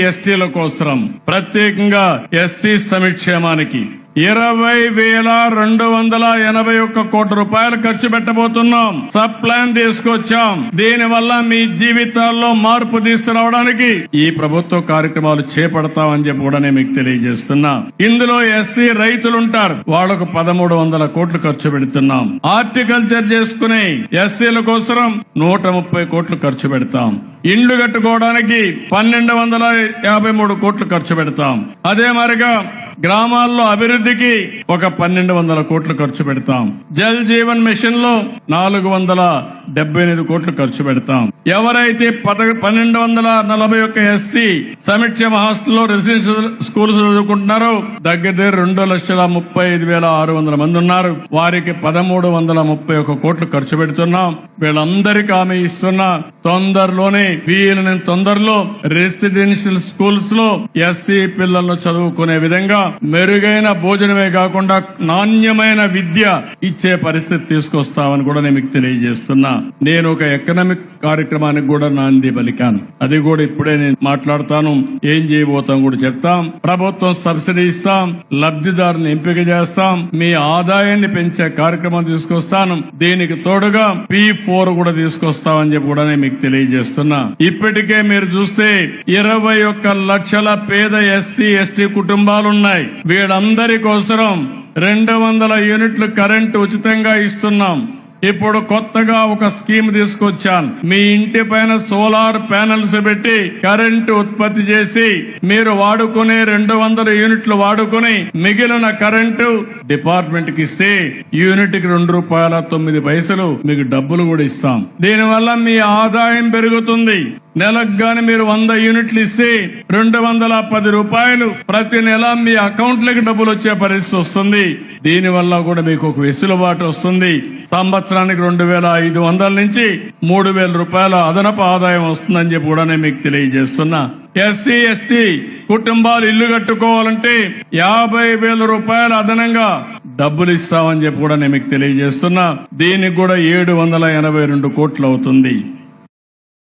ఎస్టీల కోసం. ప్రత్యేకంగా ఎస్సీ సంక్షేమానికి ఇరవై వేల రెండు వందల ఎనభై ఒక్క కోట్ల రూపాయలు ఖర్చు పెట్టబోతున్నాం. సబ్ ప్లాన్ తీసుకొచ్చాం. దీని వల్ల మీ జీవితాల్లో మార్పు తీసుకురావడానికి ఈ ప్రభుత్వ కార్యక్రమాలు చేపడతామని చెప్పి కూడా నేను మీకు తెలియజేస్తున్నా. ఇందులో ఎస్సీ రైతులుంటారు. వాళ్ళకు పదమూడు వందల కోట్లు ఖర్చు పెడుతున్నాం. హార్టికల్చర్ చేసుకునే ఎస్సీల కోసం నూట ముప్పై కోట్లు ఖర్చు పెడతాం. ఇండ్లు కట్టుకోవడానికి పన్నెండు వందల యాభై మూడు కోట్లు ఖర్చు పెడతాం. అదే మరిగా గ్రామాల్లో అభివృద్ధికి ఒక పన్నెండు వందల కోట్లు ఖర్చు పెడతాం. జల్ జీవన్ మిషన్లో నాలుగు వందల డెబ్బై ఎనిమిది కోట్లు ఖర్చు పెడతాం. ఎవరైతే పన్నెండు వందల నలభై ఒక్క ఎస్సీ సమిక్షేమ హాస్టల్లో రెసిడెన్షియల్ స్కూల్స్ చదువుకుంటున్నారో దగ్గర దగ్గర రెండు లక్షల ముప్పై ఐదు వేల ఆరు వందల మంది ఉన్నారు. వారికి పదమూడు వందల ముప్పై ఒక్క కోట్లు ఖర్చు పెడుతున్నాం. వీళ్ళందరికీ ఆమె ఇస్తున్న తొందరలోనే వీళ్ళని తొందరలో రెసిడెన్షియల్ స్కూల్స్లో ఎస్సీ పిల్లలను చదువుకునే విధంగా మెరుగైన భోజనమే కాకుండా నాణ్యమైన విద్య ఇచ్చే పరిస్థితి తీసుకొస్తామని కూడా నేను మీకు తెలియజేస్తున్నా. నేను ఒక ఎకనామిక్ కార్యక్రమానికి కూడా నాంది పలికాను. అది కూడా ఇప్పుడే నేను మాట్లాడతాను. ఏం చేయబోతాం కూడా చెప్తాం. ప్రభుత్వం సబ్సిడీ ఇస్తాం. లబ్ధిదారుని ఎంపిక చేస్తాం. మీ ఆదాయాన్ని పెంచే కార్యక్రమం తీసుకొస్తాను. దీనికి తోడుగా పి ఫోర్ కూడా తీసుకొస్తామని చెప్పి కూడా నేను మీకు తెలియజేస్తున్నా. ఇప్పటికే మీరు చూస్తే ఇరవై ఒక్క లక్షల పేద ఎస్సీ ఎస్టీ కుటుంబాలున్నాయి. వీళ్ళందరి కోసం రెండు వందల యూనిట్లు కరెంటు ఉచితంగా ఇస్తున్నాం. ఇప్పుడు కొత్తగా ఒక స్కీమ్ తీసుకొచ్చాను. మీ ఇంటి పైన సోలార్ ప్యానెల్స్ పెట్టి కరెంటు ఉత్పత్తి చేసి మీరు వాడుకునే రెండు వందల యూనిట్లు వాడుకుని మిగిలిన కరెంటు డిపార్ట్మెంట్కి ఇస్తే యూనిట్కి రెండు రూపాయల తొమ్మిది పైసలు మీకు డబ్బులు కూడా ఇస్తాం. దీనివల్ల మీ ఆదాయం పెరుగుతుంది. నెలకు గాని మీరు వంద యూనిట్లు ఇస్తే రెండు వందల పది రూపాయలు ప్రతి నెల మీ అకౌంట్లకి డబ్బులు వచ్చే పరిస్థితి వస్తుంది. దీనివల్ల కూడా మీకు ఒక వెసులుబాటు వస్తుంది. సంవత్సరానికి రెండు వేల ఐదు వందల నుంచి మూడు వేల రూపాయల అదనపు ఆదాయం వస్తుందని చెప్పి కూడా నేను మీకు తెలియజేస్తున్నా. ఎస్సీ ఎస్టీ కుటుంబాలు ఇల్లు కట్టుకోవాలంటే యాభై వేల రూపాయలు అదనంగా డబ్బులు ఇస్తామని చెప్పి కూడా నేను మీకు తెలియజేస్తున్నా. దీనికి కూడా ఏడు వందల ఎనభై రెండు కోట్లు అవుతుంది.